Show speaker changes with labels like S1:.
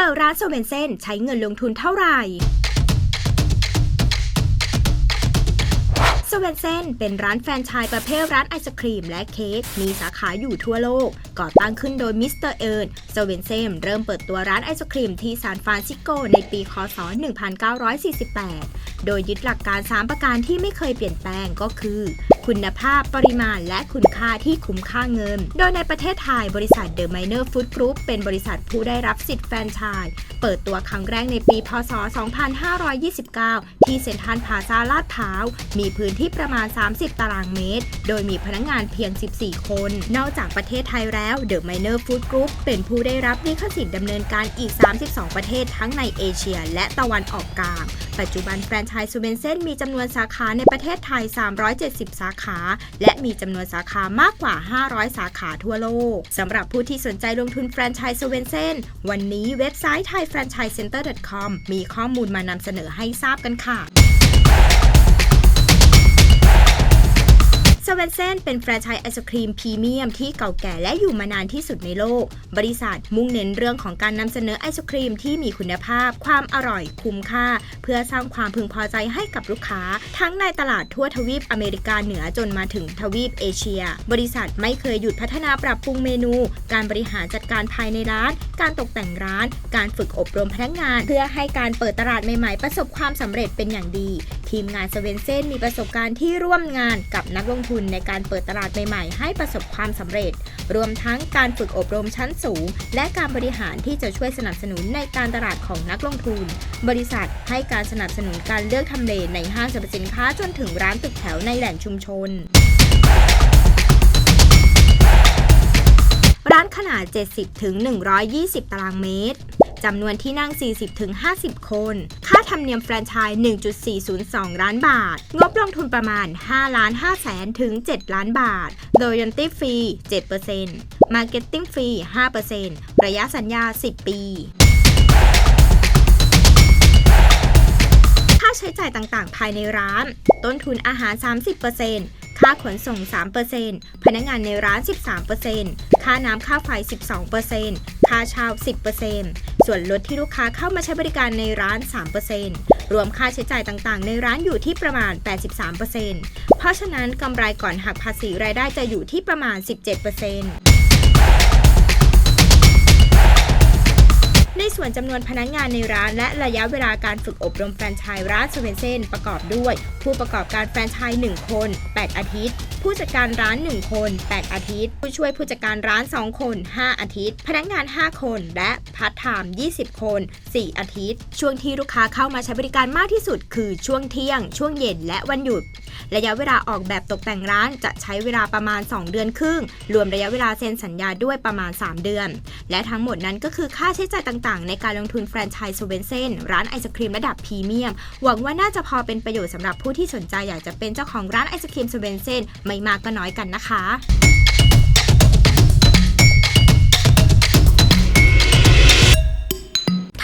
S1: ปิดร้านโซเวนเซนใช้เงินลงทุนเท่าไหร่สเวนเซนเป็นร้านแฟรนไชส์ประเภทร้านไอศครีมและเค้กมีสาขาอยู่ทั่วโลก ก่อตั้งขึ้นโดยมิสเตอร์เอิร์นสเวนเซนเริ่มเปิดตัวร้านไอศครีมที่ซานฟรานซิสโกในปีคศ 1948 โดยยึดหลักการ 3 ประการที่ไม่เคยเปลี่ยนแปลงก็คือคุณภาพปริมาณและคุณค่าที่คุ้มค่าเงิน โดยในประเทศไทยบริษัทเดอะไมเนอร์ฟู้ดกรุ๊ปเป็นบริษัทผู้ได้รับสิทธิ์แฟรนไชส์เปิดตัวครั้งแรกในปี พศ 2529 ที่เซ็นทรัลพาซาลาดพร้าว มีพื้นที่ประมาณ 30 ตารางเมตร โดยมีพนักงานเพียง 14 คน นอกจากประเทศไทยแล้วเดอะไมเนอร์ฟู้ดกรุ๊ปเป็นผู้ได้รับลิขสิทธิ์ดำเนินการอีก 32 ประเทศทั้งในเอเชีย และตะวันออกกลาง ปัจจุบันแฟรนไชส์ซูเวนเซนมีจำนวนสาขาในประเทศไทย 370 สาขา และมีจำนวนสาขามากกว่า 500 สาขาทั่วโลกสำหรับผู้ที่สนใจลงทุนแฟรนไชส์ซูเวนเซนวันนี้เว็บไซต์ thaifranchisecenter.com มีข้อมูลมานำเสนอให้ทราบกันค่ะ สเวนเซนเป็นแฟรนไชส์ไอศครีมพรีเมียมที่เก่าแก่และอยู่มานานที่สุดในโลก บริษัทมุ่งเน้นเรื่องของการนำเสนอไอศครีมที่มีคุณภาพ ความอร่อยคุ้มค่า เพื่อสร้างความพึงพอใจให้กับลูกค้า ทั้งในตลาดทั่วทวีปอเมริกาเหนือจนมาถึงทวีปเอเชีย บริษัทไม่เคยหยุดพัฒนาปรับปรุงเมนู การบริหารจัดการภายในร้าน การตกแต่งร้าน การฝึกอบรมพนักงาน เพื่อให้การเปิดตลาดใหม่ๆ ประสบความสำเร็จเป็นอย่างดี ทีมงานสเวนเซนมีประสบการณ์ที่ร่วมงานกับนักลงทุนในการเปิดตลาดใหม่ๆ ให้ประสบความสำเร็จ รวมทั้งการฝึกอบรมชั้นสูง และการบริหารที่จะช่วยสนับสนุนในการตลาดของนักลงทุน บริษัทให้การสนับสนุนการเลือกทำเลในห้างสรรพสินค้าจนถึงร้านตึกแถวในแหล่งชุมชนร้านขนาด 70ถึง120 ตารางเมตร จำนวนที่นั่ง 40-50 คน ค่าธรรมเนียมแฟรนไชส์ 1.402 ล้านบาท งบลงทุนประมาณ 5 ล้าน5แสนถึง 7 ล้านบาท โดยยันตี้ฟรี7% Marketing ฟรี 5%ระยะสัญญา 10 ปีค่าใช้จ่ายต่างๆ ภายในร้าน ต้นทุนอาหาร 30%ค่าขนส่ง 3%พนักงานในร้าน 13%ค่าน้ำค่าไฟ 12%ค่าเช่า 10% ส่วนลดที่ลูกค้าเข้ามาใช้บริการในร้าน 3%รวมค่าใช้จ่ายต่างๆ ในร้านอยู่ที่ประมาณ 83%เพราะฉะนั้นกำไรก่อนหักภาษีรายได้จะอยู่ที่ประมาณ 17%ในส่วนจำนวนพนักงานในร้านและระยะเวลาการฝึกอบรมแฟรนไชส์ร้านสเวนเซนประกอบด้วย ผู้ประกอบการแฟรนไชส์1คน 8 อาทิตย์ผู้จัดการร้าน 1 คน 8 อาทิตย์ ผู้ช่วยผู้จัดการร้าน 2 คน 5 อาทิตย์ พนักงาน 5 คน และพาร์ทไทม์ 20 คน 4 อาทิตย์ ช่วงที่ลูกค้าเข้ามาใช้บริการมากที่สุด คือช่วงเที่ยง ช่วงเย็น และวันหยุด ระยะเวลาออกแบบตกแต่งร้านจะใช้เวลาประมาณ 2 เดือนครึ่ง รวมระยะเวลาเซ็นสัญญาด้วยประมาณ 3 เดือน และทั้งหมดนั้นก็คือค่าใช้จ่ายต่างๆ ในการลงทุนแฟรนไชส์ซูเวนเซนร้านไอศครีมระดับพรีเมียม หวังว่าน่าจะพอเป็นประโยชน์สำหรับผู้ที่สนใจอยากจะเป็นเจ้าของร้านไอศครีมซูเวนเซนไม่มากก็น้อยกันนะคะ